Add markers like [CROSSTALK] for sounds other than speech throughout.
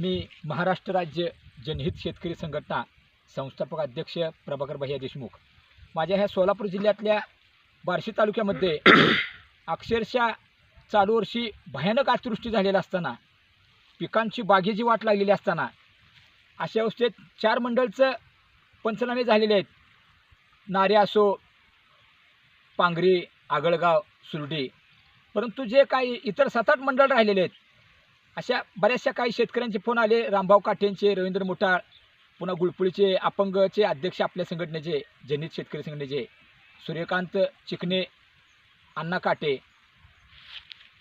मी महाराष्ट्र राज्य जनहित शेतकरी संघटना संस्थापक अध्यक्ष प्रभाकर भैया देशमुख. माझ्या ह्या सोलापूर जिल्ह्यातल्या बार्शी तालुक्यामध्ये [COUGHS] अक्षरशः चालू वर्षी भयानक अतिवृष्टी झालेला असताना पिकांची बागेची वाट लागलेली असताना अशा अवस्थेत चार मंडळचं पंचनामे झालेले आहेत. नारे असो पांगरी आगळगाव सुरडी परंतु जे काही इतर सात आठ मंडळ राहिलेले आहेत अशा बऱ्याचशा काही शेतकऱ्यांचे फोन आले. रामभाऊ काठेंचे रवींद्र मोटाळ पुन्हा गुळपुळीचे अपंगचे अध्यक्ष आपल्या संघटनेचे जनित शेतकरी संघटनेचे सूर्यकांत चिकणे अण्णा काटे.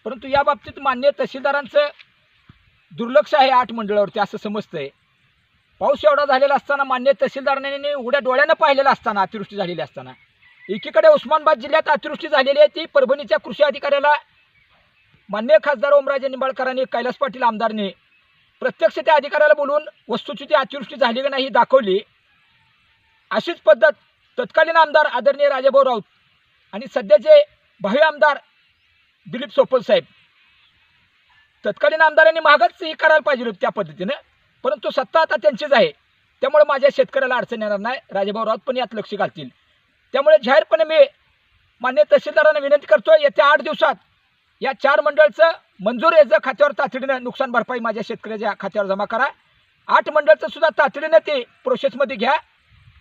परंतु या बाबतीत मान्य तहसीलदारांचं दुर्लक्ष आहे आठ मंडळावरती असं समजतंय. पाऊस एवढा झालेला असताना मान्य तहसीलदारांनी उड्या डोळ्यानं पाहिलेला असताना अतिवृष्टी झालेली असताना. एकीकडे उस्मानाबाद जिल्ह्यात अतिवृष्टी झालेली आहे ती परभणीच्या कृषी अधिकाऱ्याला मान्य खासदार ओमराजे निंबाळकरांनी कैलास पाटील आमदारने प्रत्यक्ष त्या अधिकाऱ्याला बोलवून ती अतिवृष्टी झाली का नाही ही दाखवली. अशीच पद्धत तत्कालीन आमदार आदरणीय राजाभाऊ राऊत आणि सध्याचे भावी आमदार दिलीप सोपल साहेब. तत्कालीन आमदारांनी मागच ही करायला पाहिजे होती त्या पद्धतीनं परंतु सत्ता आता त्यांचीच आहे. त्यामुळे माझ्या शेतकऱ्याला अडचण येणार नाही राजाभाऊ राऊत पण यात लक्ष घालतील. त्यामुळे जाहीरपणे मी मान्य तहसीलदारांना विनंती करतो येत्या आठ दिवसात या चार मंडळचं मंजूर याचं खात्यावर तातडीनं नुकसान भरपाई माझ्या शेतकऱ्याच्या खात्यावर जमा करा. आठ मंडळचं सुद्धा तातडीनं ते प्रोसेसमध्ये घ्या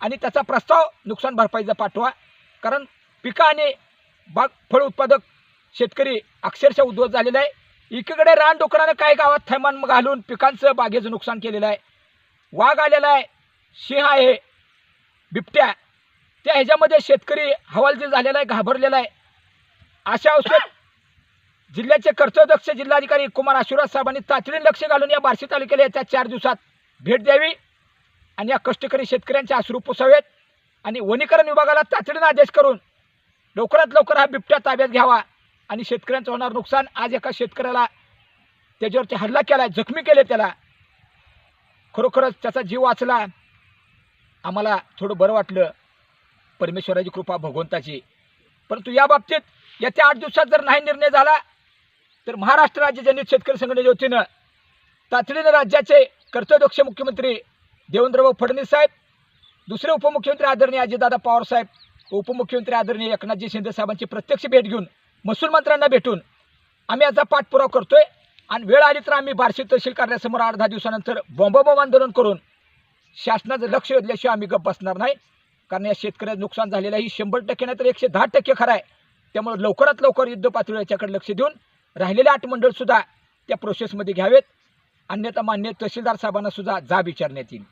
आणि त्याचा प्रस्ताव नुकसान भरपाईचा पाठवा. कारण पिकं आणि बाग फळ उत्पादक शेतकरी अक्षरशः उद्ध्वस्त झालेला आहे. एकीकडे रानडुकरानं काही गावात थैमान घालून पिकांचं बागेचं नुकसान केलेलं आहे. वाघ आलेला आहे सिंह आहे बिबट्या. त्या ह्याच्यामध्ये शेतकरी हवालदिल झालेला आहे घाबरलेला आहे. अशा अवस्थेत जिल्ह्याचे कर्तव्यदक्ष जिल्हाधिकारी कुमार आशीर्वाद साहेबांनी तातडीने लक्ष घालून या बार्शी तालुक्याला याच्या चार दिवसात भेट द्यावी आणि या कष्टकरी शेतकऱ्यांचे आश्रू पुसावेत आणि वनीकरण विभागाला तातडीने आदेश करून लवकरात लवकर हा बिबट्या ताब्यात घ्यावा आणि शेतकऱ्यांचं होणार नुकसान आज एका शेतकऱ्याला त्याच्यावरती हल्ला केला जखमी केले त्याला. खरोखरच त्याचा जीव वाचला. आम्हाला थोडं बरं वाटलं. परमेश्वराची कृपा भगवंताची. परंतु या बाबतीत येत्या आठ दिवसात जर नाही निर्णय झाला तर महाराष्ट्र राज्य जनित शेतकरी संघटनेच्या वतीनं तातडीनं राज्याचे कर्तव्यदक्ष मुख्यमंत्री देवेंद्रभाऊ फडणवीस साहेब दुसरे उपमुख्यमंत्री आदरणीय अजितदादा पवार साहेब उपमुख्यमंत्री आदरणीय एकनाथजी शिंदे साहेबांची प्रत्यक्ष भेट घेऊन महसूल मंत्र्यांना भेटून आम्ही याचा पाठपुरावा करतोय. आणि वेळ आली तर आम्ही बार्शी तहसील कार्यासमोर आठ दहा दिवसानंतर बॉम्बबॉम्ब आंदोलन करून शासनाचं लक्ष वेधल्याशिवाय आम्ही गप्प बसणार नाही. कारण या शेतकऱ्याचं नुकसान झालेलं आहे. ही शंभर टक्के नाही तर एकशे दहा टक्के खरं आहे. त्यामुळे लवकरात लवकर युद्ध पातळीवर याच्याकडे लक्ष देऊन राहिलेले आठ मंडळसुद्धा त्या प्रोसेसमध्ये घ्यावेत. अन्यथा मान्य तहसीलदार साहेबांनासुद्धा जाब विचारण्यात येईल.